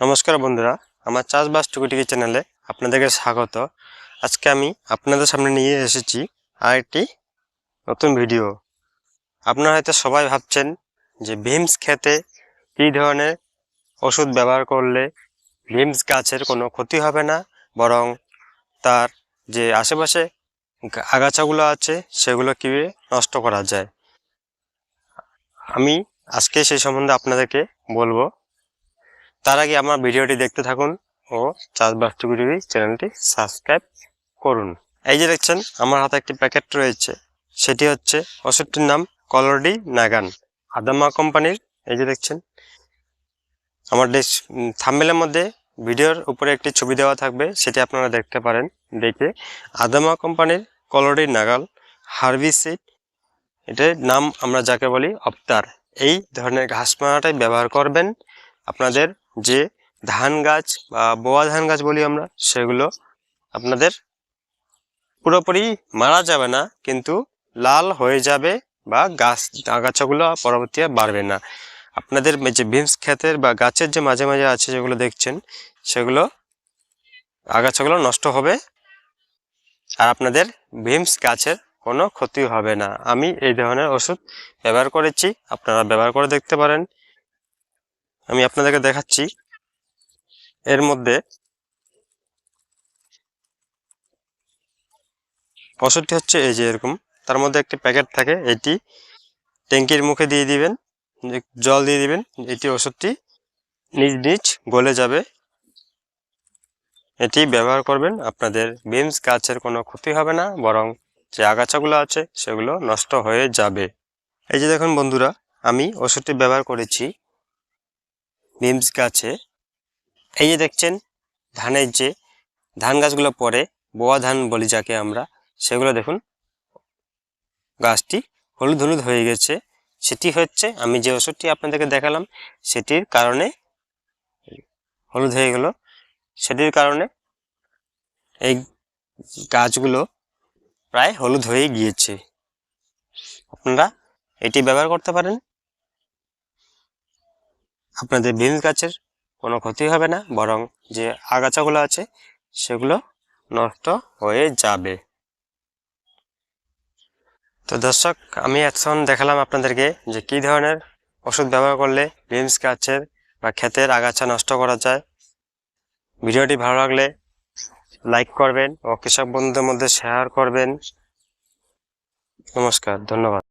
নমস্কার বন্ধুরা, আমার চাষবাস টুকুটিকি চ্যানেলে আপনাদেরকে স্বাগত। আজকে আমি আপনাদের সামনে নিয়ে এসেছি আরেকটি নতুন ভিডিও। আপনারা হয়তো সবাই ভাবছেন যে ভিমস খেতে কী ধরনের ওষুধ ব্যবহার করলে ভিমস গাছের কোনো ক্ষতি হবে না, বরং তার যে আশেপাশে আগাছাগুলো আছে সেগুলো কীভাবে নষ্ট করা যায়? আমি আজকে সেই সম্বন্ধে আপনাদেরকে বলব। তার আগে আমার ভিডিওটি দেখতে থাকুন ও চাষবাস টুকুটুকি চ্যানেলটি সাবস্ক্রাইব করুন। এই যে দেখছেন, আমার হাতে একটি প্যাকেট রয়েছে। সেটি হচ্ছে ওষুধটির নাম কলরডি নাগান, আদামা কোম্পানির। এই যে দেখছেন, আমার ডেস থাম্বেলের মধ্যে ভিডিওর উপরে একটি ছবি দেওয়া থাকবে, সেটি আপনারা দেখতে পারেন, দেখে। আদামা কোম্পানির কলরডি নাগাল হার্বিসিড এটার নাম আমরা যাকে বলি অপ্তার এই ধরনের ঘাস মারাটাই ব্যবহার করবেন আপনাদের যে ধান গাছ বা বোয়া ধান গাছ বলি আমরা, সেগুলো আপনাদের পুরোপুরি মারা যাবে না, কিন্তু লাল হয়ে যাবে বা গাছ আগাছাগুলো পরবর্তী বাড়বে না। আপনাদের যে বিমস ক্ষেতের বা গাছের যে মাঝে মাঝে আছে যেগুলো দেখছেন, সেগুলো আগাছাগুলো নষ্ট হবে আর আপনাদের ভিমস গাছের কোনো ক্ষতি হবে না। আমি এই ধরনের ওষুধ ব্যবহার করেছি, আপনারা ব্যবহার করে দেখতে পারেন। আমি আপনাদেরকে দেখাচ্ছি। এর মধ্যে ওষুধটি হচ্ছে এই যে এরকম। তার মধ্যে একটি প্যাকেট থাকে, এটি ট্যাঙ্কির মুখে দিয়ে দিবেন জল দিয়ে দিবেন, এটি ওষুধটি নিজ নিজ গলে যাবে। এটি ব্যবহার করবেন, আপনাদের বিমস গাছের কোনো ক্ষতি হবে না, বরং যে আগাছাগুলো আছে সেগুলো নষ্ট হয়ে যাবে। এই যে দেখুন বন্ধুরা, আমি ওষুধটি ব্যবহার করেছি। বিমস গাছে এই যে দেখছেন, ধানের যে ধান গাছগুলো পরে বোয়া ধান বলি যাকে আমরা, সেগুলো দেখুন, গাছটি হলুদ হলুদ হয়ে গেছে। সেটি হচ্ছে, আমি যে ওষুধটি আপনাদেরকে দেখালাম, সেটির কারণে হলুদ হয়ে গেল। সেটির কারণে এই গাছগুলো প্রায় হলুদ হয়ে গিয়েছে। আপনারা এটি ব্যবহার করতে পারেন। আপনাদের বিনস গাছের কোনো ক্ষতি হবে না, বরং যে আগাছাগুলো আছে সেগুলো নষ্ট হয়ে যাবে। তো দর্শক, আমি এখন দেখালাম আপনাদেরকে যে কি ধরনের ওষুধ ব্যবহার করলে বিমস গাছের বা ক্ষেতের আগাছা নষ্ট করা যায়। ভিডিওটি ভালো লাগলে লাইক করবেন ও কৃষক বন্ধুদের মধ্যে শেয়ার করবেন। নমস্কার, ধন্যবাদ।